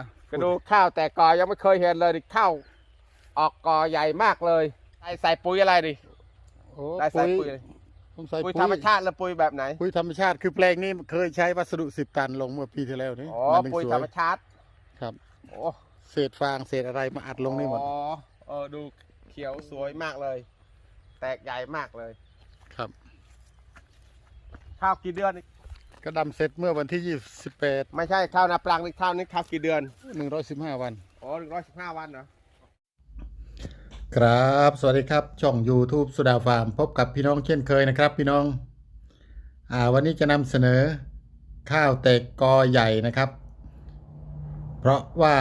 อะก็ดูข้าวแต่กอยังไม่เคยเห็นเลยดิข้าวออกกอใหญ่มากเลยใส่ใส่ปุ๋ยอะไรดิโอ้ได้ใส่ปุ๋ยปุ๋ยอะไรผมใส่ปุ๋ปุ๋ยยธรรมชาติหรือปุ๋ยแบบไหนปุ๋ยธรรมชาติคือแปลงนี้เคยใช้วัสดุสิบตันลงเมื่อปีที่แล้วนี่อ๋อมันถึงปุ๋ยสวธรรมชาติครับโอ้เศษฟางเศษอะไรมาอัดลงนี่หมดอ๋อเออดูเขียวสวยมากเลย แตกใหญ่มากเลย ครับ ข้าวกี่เดือนนี่ ก็ดำเสร็จเมื่อวันที่ยี่สิบแปดไม่ใช่ข้าวนาปลังนี่ข้าวนี่ข้าวกี่เดือนหนึ่งร้อยสิบห้าวัน อ๋อหนึ่งร้อยสิบห้าวันเหรอ ครับ สวัสดีครับ ช่อง YouTube สุดาฟาร์ม พบกับพี่น้องเช่นเคยนะครับพี่น้อง อ่า วันนี้จะนำเสนอข้าวแตกกอใหญ่นะครับ เพราะว่า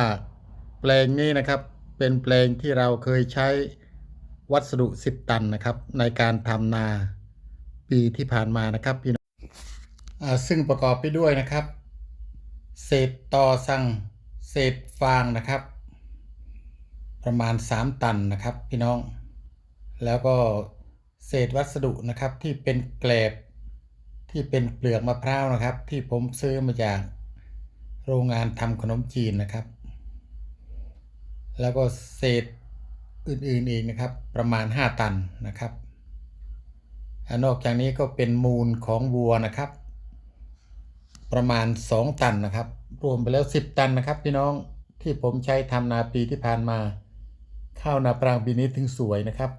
แปลงนี้นะครับ เป็นแปลงที่เราเคยใช้วัสดุ 10 ตันนะครับ ในการทำนาปีที่ผ่านมานะครับพี่น้องอ่า ซึ่งประกอบไปด้วยนะครับ เศษตอสั่งเศษฟางนะครับ ประมาณ 3 ตันนะครับพี่น้อง แล้วก็เศษวัสดุนะครับที่เป็นแกลบที่เป็นเปลือกมะพร้าวนะครับ ที่ผมซื้อมาจากโรงงานทำขนมจีนนะครับ แล้วก็เศษอื่นๆอีกนะครับ ประมาณ 5 ตันนะครับอนอกจากนี้ก็เป็นมูลของวัวนะครับ ประมาณ 2 ตันนะครับ รวมไปแล้ว 10 ตันนะครับ พี่น้องที่ผมใช้ทำนาปีที่ผ่านมา ข้าวนาปรางปีนี้ถึงสวยนะครับ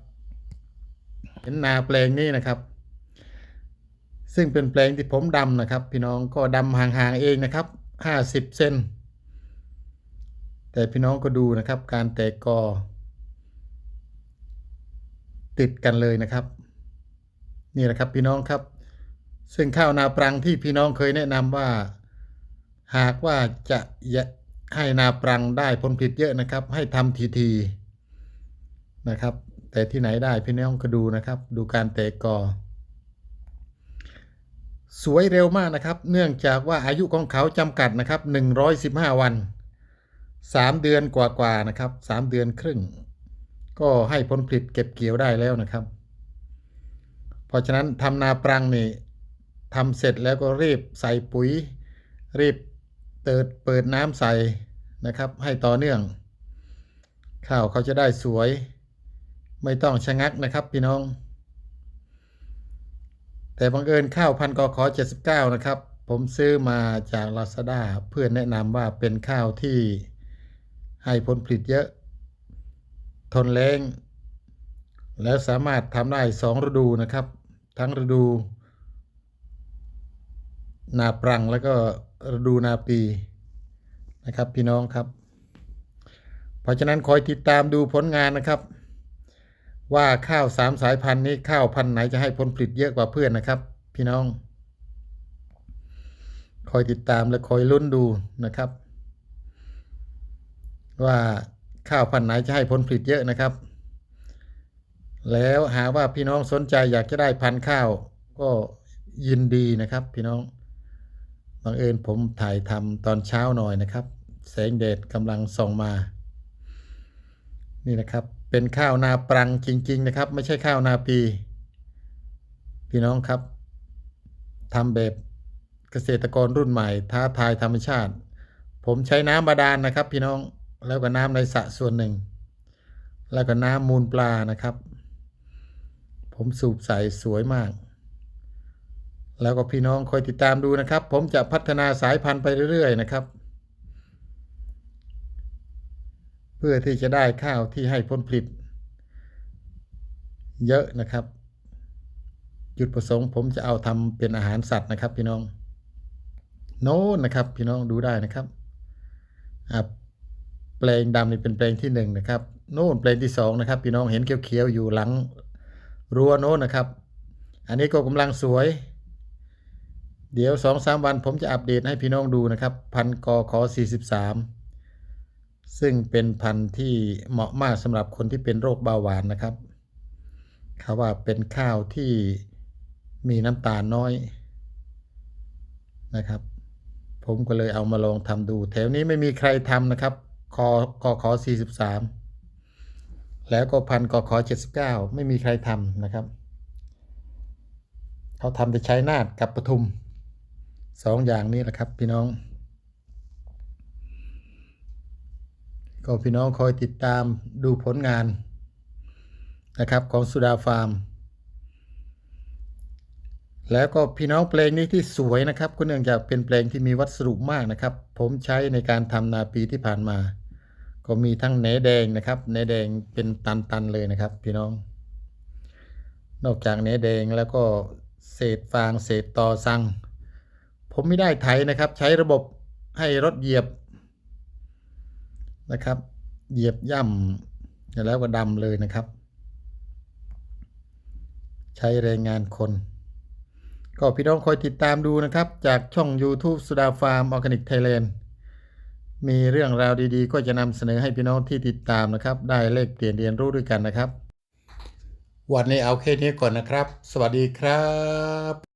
เห็นนาแปลงนี้นะครับ ซึ่งเป็นแปลงที่ผมดำนะครับ พี่น้องก็ดำห่างๆเองนะครับ 50 เซนแต่พี่น้องก็ดูนะครับ การแตกกอ ติดกันเลยนะครับ นี่แหละครับพี่น้องครับ ซึ่งข้าวนาปรังที่พี่น้องเคยแนะนำว่า หากว่าจะให้นาปรังได้ผลผลิตเยอะนะครับ ให้ทำทีๆนะครับ แต่ที่ไหนได้พี่น้องก็ดูนะครับ ดูการแตกกอ สวยเร็วมากนะครับ เนื่องจากว่าอายุของเขาจำกัดนะครับ 115 วัน 3 เดือนกว่าๆนะครับ 3 เดือนครึ่ง ก็ให้ผลผลิตเก็บเกี่ยวได้แล้วนะครับ เพราะฉะนั้นทำนาปรังนี่ ทำเสร็จแล้วก็รีบใส่ปุ๋ย รีบเติดเปิดน้ำใส่นะครับ ให้ต่อเนื่อง ข้าวเขาจะได้สวย ไม่ต้องชะงักนะครับพี่น้อง แต่บังเอิญข้าวพันกอขอ79 นะครับ ผมซื้อมาจาก Lazada เพื่อนแนะนำว่าเป็นข้าวที่ให้ผลผลิตเยอะ ทนแรงแล้วสามารถทำได้สองฤดูนะครับ ทั้งฤดู นาปรังแล้วก็ฤดูนาปีนะครับพี่น้องครับ เพราะฉะนั้นคอยติดตามดูผลงานนะครับ ว่าข้าวสามสายพันธุ์นี้ข้าวพันธุ์ไหนจะให้ผลผลิตเยอะกว่าเพื่อนนะครับ พี่น้อง คอยติดตามและคอยลุ้นดูนะครับ ว่าข้าวพันธุ์ไหนจะให้ผลผลิตเยอะนะครับ แล้วหาว่าพี่น้องสนใจอยากจะได้พันธุ์ข้าวก็ยินดีนะครับ พี่น้อง บังเอิญผมถ่ายทำตอนเช้าหน่อยนะครับ แสงแดดกำลังส่องมา นี่นะครับ เป็นข้าวนาปรังจริง ๆ นะครับ ไม่ใช่ข้าวนาปี พี่น้องครับทำแบบเกษตรกรรุ่นใหม่ ท้าทายธรรมชาติ ผมใช้น้ำบาดาลนะครับ พี่น้องแล้วก็น้ำในสระส่วนหนึ่ง แล้วก็น้ำมูลปลานะครับ ผมสูบใส่สวยมาก แล้วก็พี่น้องคอยติดตามดูนะครับ ผมจะพัฒนาสายพันธุ์ไปเรื่อยๆนะครับ เพื่อที่จะได้ข้าวที่ให้ผลผลิต เยอะนะครับ จุดประสงค์ผมจะเอาทำเป็นอาหารสัตว์นะครับ พี่น้อง โน้นนะครับ พี่น้องดูได้นะครับอ่าแปลงดำนี่เป็นแปลงที่หนึ่งนะครับโน่นแปลงที่สองนะครับพี่น้องเห็นเขียวๆอยู่หลังรั้วโน้นนะครับ อันนี้ก็กำลังสวย เดี๋ยวสองสามวันผมจะอัปเดตให้พี่น้องดูนะครับ พันกอขอ43 ซึ่งเป็นพันธุ์ที่เหมาะมากสำหรับคนที่เป็นโรคเบาหวานนะครับเขาว่าเป็นข้าวที่มีน้ำตาลน้อยนะครับ ผมก็เลยเอามาลองทำดู แถวนี้ไม่มีใครทำนะครับคอกอขอ43 แล้วก็พันกอขอ79 ไม่มีใครทำนะครับ เขาทำแต่ใช้นาดกับปทุม สองอย่างนี้แหละครับ พี่น้อง ก็พี่น้องคอยติดตามดูผลงานนะครับของสุดาฟาร์ม แล้วก็พี่น้องเพลงนี้ที่สวยนะครับก็เนื่องจากเป็นเพลงที่มีวัสดุมากนะครับ ผมใช้ในการทำนาปีที่ผ่านมา ก็มีทั้งแหนแดงนะครับแหนแดงเป็นตันๆเลยนะครับ พี่น้อง นอกจากแหนแดงแล้วก็เศษฟางเศษตอสัง ผมไม่ได้ไถนะครับ ใช้ระบบให้รถเหยียบนะครับ เหยียบย่ำแล้วก็ดำเลยนะครับ ใช้แรงงานคน ก็พี่น้องคอยติดตามดูนะครับ จากช่อง YouTube สุดาฟาร์มออร์แกนิกไทยแลนด์มีเรื่องราวดีๆ ก็จะนำเสนอให้พี่น้องที่ติดตามนะครับ ได้เลขเปลี่ยนเรียนรู้ด้วยกันนะครับ วันนี้เอาแค่นี้ก่อนนะครับ สวัสดีครับ